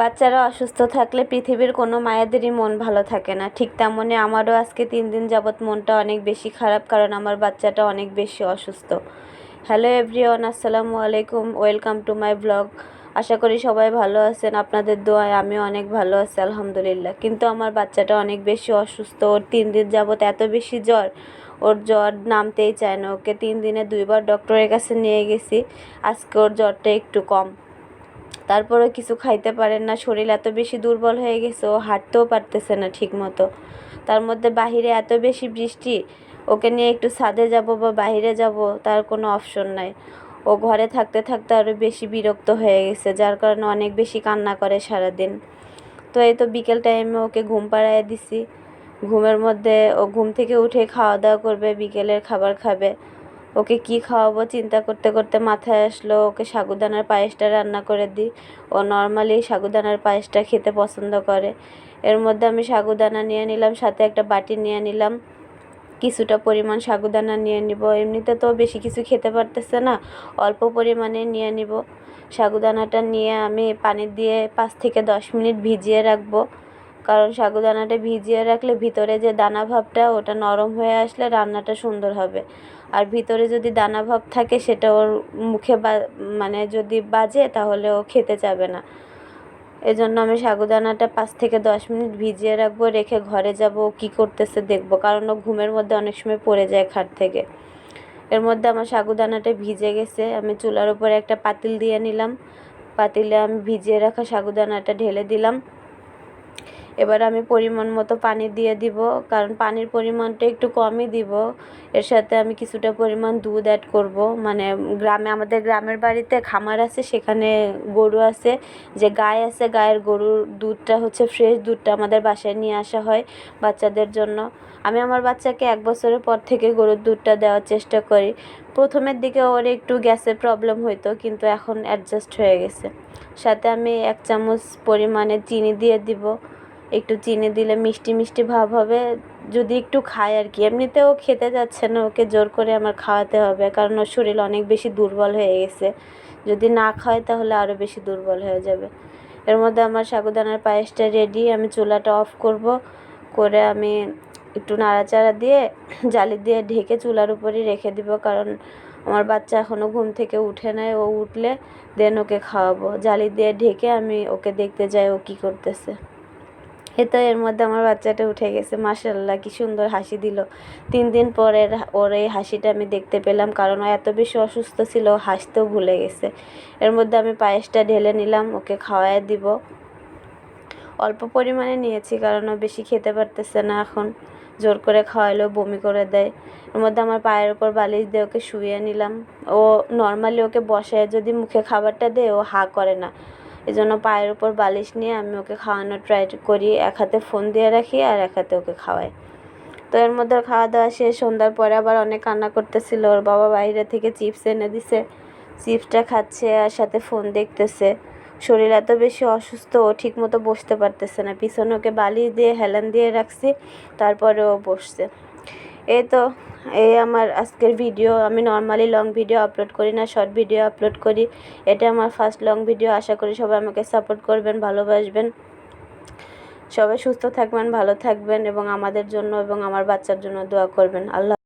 বাচ্চারা অসুস্থ থাকলে পৃথিবীর কোনো মায়েদেরই মন ভালো থাকে না। ঠিক তেমনই আমারও আজকে তিন দিন যাবৎ মনটা অনেক বেশি খারাপ কারণ আমার বাচ্চাটা অনেক বেশি অসুস্থ। হ্যালো এভরিওয়ান, আসসালামু আলাইকুম, ওয়েলকাম টু মাই ব্লগ। আশা করি সবাই ভালো আছেন, আপনাদের দোয়ায় আমিও অনেক ভালো আছি, আলহামদুলিল্লাহ। কিন্তু আমার বাচ্চাটা অনেক বেশি অসুস্থ, ওর তিন দিন যাবৎ এত বেশি জ্বর, ওর জ্বর নামতেই চায় না। ওকে তিন দিনে দুইবার ডক্টরের কাছে নিয়ে গেছি, আজকে ওর জ্বরটা একটু কম। তারপরেও কিছু খাইতে পারেন না, শরীর এত বেশি দুর্বল হয়ে গেছে, ও হাঁটতেও পারতেছে না ঠিক মতো তার মধ্যে বাহিরে এত বেশি বৃষ্টি, ওকে নিয়ে একটু ছাদে যাব বা বাইরে যাব, তার কোনো অপশন নাই। ও ঘরে থাকতে থাকতে আরও বেশি বিরক্ত হয়ে গেছে, যার কারণে অনেক বেশি কান্না করে সারাদিন। তো এই তো বিকেল টাইমে ওকে ঘুম পাড়ায় দিছি। ঘুমের মধ্যে ও ঘুম থেকে উঠে খাওয়া দাওয়া করবে, বিকেলের খাবার খাবে। ওকে কি খাওয়াবো চিন্তা করতে করতে মাথায় আসলো, ওকে সাগুদানার পায়েসটা রান্না করে দিই। ও নর্মালি সাগুদানার পায়েসটা খেতে পছন্দ করে। এর মধ্যে আমি সাগুদানা নিয়ে নিলাম, সাথে একটা বাটি নিয়ে নিলাম। কিছুটা পরিমাণ সাগুদানা নিয়ে নিব। এমনিতে তো বেশি কিছু খেতে পারতেছে না, অল্প পরিমাণে নিয়ে নিব। সাগুদানাটা নিয়ে আমি পানি দিয়ে পাঁচ থেকে দশ মিনিট ভিজিয়ে রাখব। কারণ সাগুদানাটা ভিজিয়ে রাখলে ভিতরে যে দানা ভাবটা, ওটা নরম হয়ে আসলে রান্নাটা সুন্দর হবে। আর ভিতরে যদি দানা ভাব থাকে, সেটা ওর মুখে বা মানে যদি বাজে, তাহলে ও খেতে চাবে না। এজন্য আমি সাগুদানাটা পাঁচ থেকে দশ মিনিট ভিজিয়ে রাখব, রেখে ঘরে যাব কি করতেছে দেখব। কারণ ও ঘুমের মধ্যে অনেক সময় পড়ে যায় খাট থেকে। এর মধ্যে আমার সাগুদানাটা ভিজে গেছে। আমি চুলার উপরে একটা পাতিল দিয়ে নিলাম। পাতিলে আমি ভিজিয়ে রাখা সাগুদানাটা ঢেলে দিলাম। এবার আমি পরিমাণ মতো পানি দিয়ে দিব, কারণ পানির পরিমাণটা একটু কমই দিব। এর সাথে আমি কিছুটা পরিমাণ দুধ অ্যাড করব। মানে গ্রামে, আমাদের গ্রামের বাড়িতে খামার আছে, সেখানে গরু আছে। যে গায়ে আছে, গায়ের গরুর দুধটা হচ্ছে ফ্রেশ দুধটা আমাদের বাসায় নিয়ে আসা হয় বাচ্চাদের জন্য। আমি আমার বাচ্চাকে এক বছরের পর থেকে গরুর দুধটা দেওয়ার চেষ্টা করি। প্রথমের দিকে ওর একটু গ্যাসের প্রবলেম হইতো, কিন্তু এখন অ্যাডজাস্ট হয়ে গেছে। সাথে আমি এক চামচ পরিমাণে চিনি দিয়ে দিব। একটু চিনি দিলে মিষ্টি মিষ্টি ভাব হবে। যদি একটু খায় আর কি। এমনিতেও খেতে যাচ্ছে না, ওকে জোর করে আমার খাওয়াতে হবে, কারণ ওর শরীর অনেক বেশি দুর্বল হয়ে গেছে। যদি না খায় তাহলে আরও বেশি দুর্বল হয়ে যাবে। এর মধ্যে আমার সাগুদানার পায়েসটা রেডি আমি চুলাটা অফ করব। করে আমি একটু নাড়াচাড়া দিয়ে, জালি দিয়ে ঢেকে চুলার উপরই রেখে দিব, কারণ আমার বাচ্চা এখনও ঘুম থেকে উঠে নেয় ও উঠলে দেন ওকে খাওয়াবো। জালি দিয়ে ঢেকে আমি ওকে দেখতে যাই ও কী করতেছে। এ তো এর মধ্যে আমার বাচ্চাটা উঠে গেছে মাসাল্লাহ কি সুন্দর হাসি দিল। তিন দিন পরে ওর এই হাসিটা আমি দেখতে পেলাম, কারণ ও এত বেশি অসুস্থ ছিল হাসতেও ভুলে গেছে। এর মধ্যে আমি পায়েসটা ঢেলে নিলাম, ওকে খাওয়ায় দিব। অল্প পরিমাণে নিয়েছি, কারণ ও বেশি খেতে পারতেছে না এখন। জোর করে খাওয়াইলেও বমি করে দেয়। এর মধ্যে আমার পায়ের ওপর বালিশ দিয়ে ওকে শুয়ে নিলাম। ও নর্মালি ওকে বসায়, যদি মুখে খাবারটা দেয়, ও হা করে না। এই জন্য পায়ের উপর বালিশ নিয়ে আমি ওকে খাওয়ানোর ট্রাই করি, এক হাতে ফোন দিয়ে রাখি আর এক হাতে ওকে খাওয়াই। তো এর মধ্যে খাওয়া দাওয়া শেষ, সন্ধ্যার পরে আবার অনেক কান্না করতেছিল, ওর বাবা বাইরে থেকে চিপস এনে দিছে চিপসটা খাচ্ছে আর সাথে ফোন দেখতেছে। শরীর এত বেশি অসুস্থ, ও ঠিক মতো বসতে পারতেছে না। পিছনে ওকে বালিশ দিয়ে হেলান দিয়ে রাখছি, তারপরে ও বসছে। এই তো এই আমার আজকের ভিডিও আমি নর্মালি লং ভিডিও আপলোড করি না শর্ট ভিডিও আপলোড করি। এটা আমার ফার্স্ট লং ভিডিও আশা করি সবাই আমাকে সাপোর্ট করবেন, ভালোবাসবেন। সবাই সুস্থ থাকবেন, ভালো থাকবেন এবং আমাদের জন্য এবং আমার বাচ্চার জন্য দোয়া করবেন। আল্লাহ